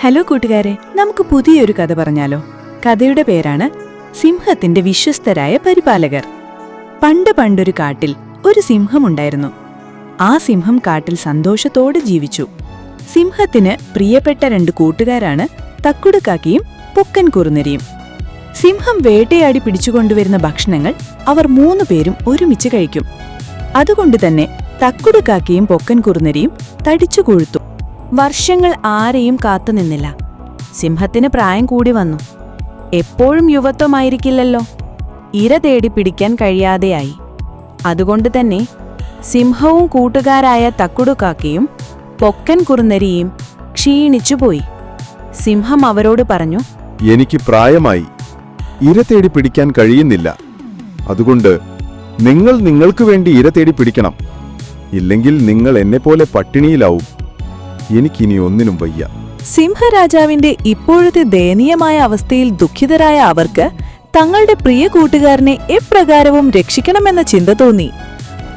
Hello കൂട്ടുകാരെ നമുക്ക് പുതിയൊരു കഥ പറഞ്ഞാലോ? കഥയുടെ പേരാണ് സിംഹത്തിന്റെ വിശ്വസ്തരായ പരിപാലകർ. പണ്ട് പണ്ടൊരു കാട്ടിൽ ഒരു സിംഹമുണ്ടായിരുന്നു. ആ സിംഹം കാട്ടിൽ സന്തോഷത്തോടെ ജീവിച്ചു. സിംഹത്തിന് പ്രിയപ്പെട്ട രണ്ട് കൂട്ടുകാരാണ് തക്കുടുക്കാക്കിയും പൊക്കൻ കുറുനരിയും. സിംഹം വേട്ടയാടി പിടിച്ചുകൊണ്ടുവരുന്ന ഭക്ഷണങ്ങൾ അവർ മൂന്നു പേരും ഒരുമിച്ച് കഴിക്കും. അതുകൊണ്ട് തന്നെ തക്കുടുക്കാക്കിയും പൊക്കൻ കുറുനരിയും തടിച്ചു കൊഴുത്തു. വർഷങ്ങൾ ആരെയും കാത്തുനിന്നില്ല സിംഹത്തിന് പ്രായം കൂടി വന്നു. എപ്പോഴും യുവത്വമായിരിക്കില്ലല്ലോ. ഇര തേടി പിടിക്കാൻ കഴിയാതെയായി. അതുകൊണ്ട് തന്നെ സിംഹവും കൂട്ടുകാരായ തക്കുടുക്കാക്കയും പൊക്കൻ കുറുനരിയും ക്ഷീണിച്ചുപോയി സിംഹം അവരോട് പറഞ്ഞു എനിക്ക് പ്രായമായി ഇര തേടി പിടിക്കാൻ കഴിയുന്നില്ല. അതുകൊണ്ട് നിങ്ങൾ നിങ്ങൾക്ക് വേണ്ടി ഇര തേടി പിടിക്കണം. ഇല്ലെങ്കിൽ നിങ്ങൾ എന്നെപ്പോലെ പട്ടിണിയിലാവും. എനിക്കിനി ഒന്നിനും വയ്യ. സിംഹരാജാവിന്റെ ഇപ്പോഴത്തെ ദയനീയമായ അവസ്ഥയിൽ ദുഃഖിതരായ അവർക്ക് തങ്ങളുടെ പ്രിയ കൂട്ടുകാരനെ എപ്രകാരവും രക്ഷിക്കണമെന്ന ചിന്ത തോന്നി.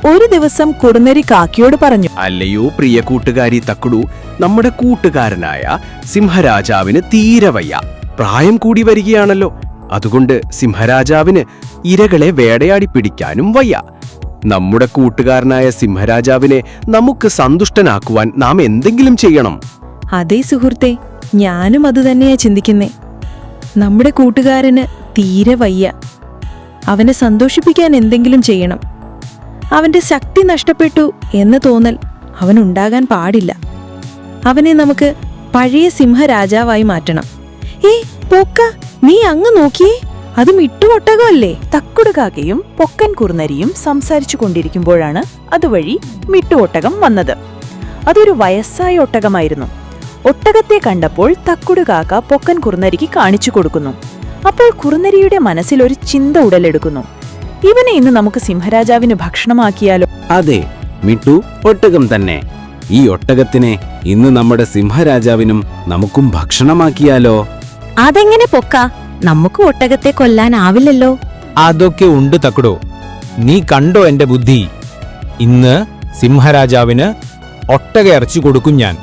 ഒരു ദിവസം കുറുനരി കാക്കിയോട് പറഞ്ഞു അല്ലയോ പ്രിയ കൂട്ടുകാരി തക്കുടു നമ്മുടെ കൂട്ടുകാരനായ സിംഹരാജാവിന് തീരെ വയ്യ. പ്രായം കൂടി വരികയാണല്ലോ. അതുകൊണ്ട് സിംഹരാജാവിന് ഇരകളെ വേടയാടി പിടിക്കാനും വയ്യ. നമ്മുടെ കൂട്ടുകാരനായ സിംഹരാജാവിനെ നമുക്ക് സന്തുഷ്ടനാക്കുവാൻ നാം എന്തെങ്കിലും ചെയ്യണം. അതേ സുഹൃത്തെ ഞാനും അതുതന്നെയാ ചിന്തിക്കുന്നേ. നമ്മുടെ കൂട്ടുകാരന് തീരെ വയ്യ. അവനെ സന്തോഷിപ്പിക്കാൻ എന്തെങ്കിലും ചെയ്യണം. അവന്റെ ശക്തി നഷ്ടപ്പെട്ടു എന്ന് തോന്നൽ അവനുണ്ടാകാൻ പാടില്ല. അവനെ നമുക്ക് പഴയ സിംഹരാജാവായി മാറ്റണം. ഏ പോക്ക നീ അങ്ങ് നോക്കിയേ. അതും തക്കുടു തക്കുടുകാകയും പൊക്കൻ കുറുനരിയും സംസാരിച്ചു കൊണ്ടിരിക്കുമ്പോഴാണ് അതുവഴി മിട്ടുവൊട്ടകം വന്നത്. അതൊരു വയസ്സായ ഒട്ടകമായിരുന്നു. ഒട്ടകത്തെ കണ്ടപ്പോൾ തക്കുടുകാക്ക പൊക്കൻ കുറുനരിക്ക് കാണിച്ചു കൊടുക്കുന്നു. അപ്പോൾ കുറുനരിയുടെ മനസ്സിൽ ഒരു ചിന്ത ഉടലെടുക്കുന്നു. ഇവനെ ഇന്ന് നമുക്ക് സിംഹരാജാവിന് ഭക്ഷണമാക്കിയാലോ? അതെ മിട്ടു ഒട്ടകം തന്നെ. ഈ ഒട്ടകത്തിനെ ഇന്ന് നമ്മുടെ സിംഹരാജാവിനും നമുക്കും ഭക്ഷണമാക്കിയാലോ? അതെങ്ങനെ പൊക്ക? നമുക്ക് ഒട്ടകത്തെ കൊല്ലാനാവില്ലല്ലോ. അതൊക്കെ ഉണ്ട് തക്കടോ. നീ കണ്ടോ എന്റെ ബുദ്ധി? ഇന്ന് സിംഹരാജാവിന് ഒട്ടക ഇറച്ചി കൊടുക്കും ഞാൻ.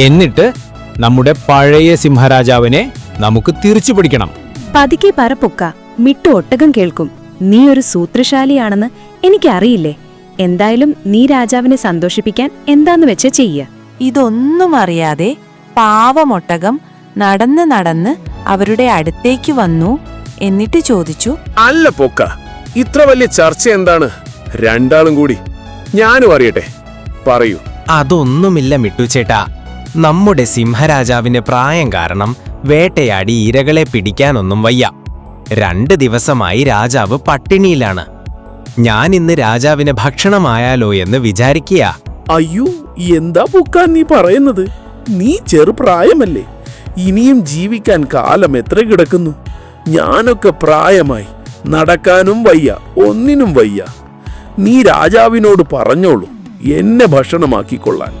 എന്നിട്ട് നമ്മുടെ പഴയ സിംഹരാജാവിനെ നമുക്ക് തിരിച്ചു പിടിക്കണം. പതുക്കെ പറ പൊക്ക. മിട്ടു ഒട്ടകം കേൾക്കും. നീ ഒരു സൂത്രശാലിയാണെന്ന് എനിക്കറിയില്ലേ. എന്തായാലും നീ രാജാവിനെ സന്തോഷിപ്പിക്കാൻ എന്താന്ന് വെച്ച ചെയ്യ. ഇതൊന്നും അറിയാതെ പാവമൊട്ടകം നടന്ന് നടന്ന് അവരുടെ അടുത്തേക്ക് വന്നു എന്നിട്ട് ചോദിച്ചു അല്ല പൊക്ക ഇത്ര വലിയ ചർച്ച എന്താണ്? രണ്ടാളും കൂടി. ഞാനും അറിയട്ടെ. പറയൂ. അതൊന്നുമില്ല മിട്ടുചേട്ടാ നമ്മുടെ സിംഹരാജാവിന്റെ പ്രായം കാരണം വേട്ടയാടി ഇരകളെ പിടിക്കാനൊന്നും വയ്യ. രണ്ട് ദിവസമായി രാജാവ് പട്ടിണിയിലാണ്. ഞാൻ ഇന്ന് രാജാവിന് ഭക്ഷണമായാലോ എന്ന് വിചാരിക്കുക അയ്യോ എന്താ പൂക്കാൻ നീ പറയുന്നത്? നീ ചെറുപ്രായമല്ലേ ഇനിയും ജീവിക്കാൻ കാലം എത്ര കിടക്കുന്നു? ഞാനൊക്കെ പ്രായമായി. നടക്കാനും വയ്യ ഒന്നിനും വയ്യ. നീ രാജാവിനോട് പറഞ്ഞോളൂ എന്നെ ഭക്ഷണമാക്കിക്കൊള്ളാൻ.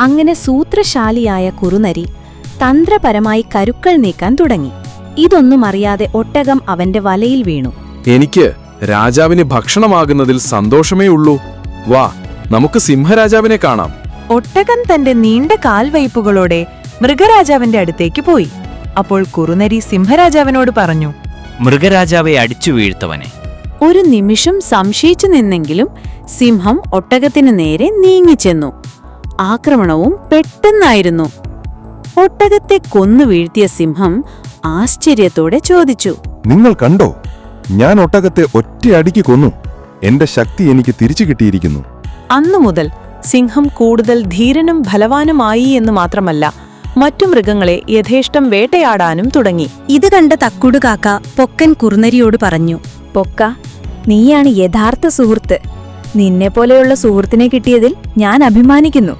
അങ്ങനെ സൂത്രശാലിയായ കുറുനരി തന്ത്രപരമായി കരുക്കൾ നീക്കാൻ തുടങ്ങി. ഇതൊന്നും അറിയാതെ ഒട്ടകം അവന്റെ വലയിൽ വീണു. എനിക്ക് രാജാവിന് ഭക്ഷണമാകുന്നതിൽ സന്തോഷമേ ഉള്ളൂ. വാ നമുക്ക് സിംഹരാജാവിനെ കാണാം. ഒട്ടകം തന്റെ നീണ്ട കാൽവയ്പുകളോടെ മൃഗരാജാവിന്റെ അടുത്തേക്ക് പോയി. അപ്പോൾ കുറുനരി സിംഹരാജാവിനോട് പറഞ്ഞു മൃഗരാജാവെ അടിച്ചു വീഴ്ത്തവനെ. ഒരു നിമിഷം സംശയിച്ചു നിന്നെങ്കിലും സിംഹം ഒട്ടകത്തിനു നേരെ നീങ്ങിച്ചെന്നു. ആക്രമണവും പെട്ടെന്നായിരുന്നു. ഒട്ടകത്തെ കൊന്നു വീഴ്ത്തിയ സിംഹം ആശ്ചര്യത്തോടെ ചോദിച്ചു നിങ്ങൾ കണ്ടോ? ഞാൻ ഒട്ടകത്തെ ഒറ്റയടിക്ക് കൊന്നു. എന്റെ ശക്തി എനിക്ക് തിരിച്ചു കിട്ടിയിരിക്കുന്നു. അന്നു മുതൽ സിംഹം കൂടുതൽ ധീരനും ഫലവാനുമായി എന്ന് മാത്രമല്ല മറ്റു മൃഗങ്ങളെ യഥേഷ്ടം വേട്ടയാടാനും തുടങ്ങി. ഇത് കണ്ട തക്കുടുകാക്ക പൊക്കൻ കുറുനരിയോട് പറഞ്ഞു പൊക്ക നീയാണ് യഥാർത്ഥ സുഹൃത്ത്. നിന്നെപ്പോലെയുള്ള സുഹൃത്തിനെ കിട്ടിയതിൽ ഞാൻ അഭിമാനിക്കുന്നു.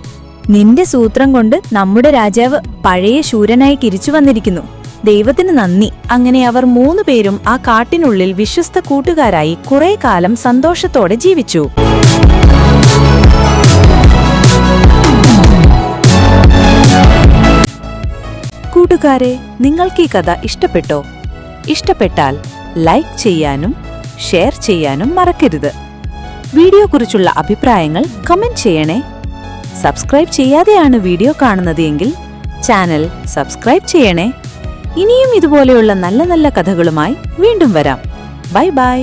നിന്റെ സൂത്രം കൊണ്ട് നമ്മുടെ രാജാവ് പഴയ ശൂരനായി തിരിച്ചു വന്നിരിക്കുന്നു. ദൈവത്തിന് നന്ദി. അങ്ങനെ അവർ മൂന്നു പേരും ആ കാട്ടിനുള്ളിൽ വിശ്വസ്ത കൂട്ടുകാരായി കുറെ കാലം സന്തോഷത്തോടെ ജീവിച്ചു. കൂട്ടുകാരെ നിങ്ങൾക്ക് ഈ കഥ ഇഷ്ടപ്പെട്ടോ? ഇഷ്ടപ്പെട്ടാൽ ലൈക്ക് ചെയ്യാനും ഷെയർ ചെയ്യാനും മറക്കരുത്. വീഡിയോ കുറിച്ചുള്ള അഭിപ്രായങ്ങൾ കമന്റ് ചെയ്യണേ. സബ്സ്ക്രൈബ് ചെയ്യാതെയാണ് വീഡിയോ കാണുന്നത് എങ്കിൽ ചാനൽ സബ്സ്ക്രൈബ് ചെയ്യണേ. ഇനിയും ഇതുപോലെയുള്ള നല്ല നല്ല കഥകളുമായി വീണ്ടും വരാം. Bye bye.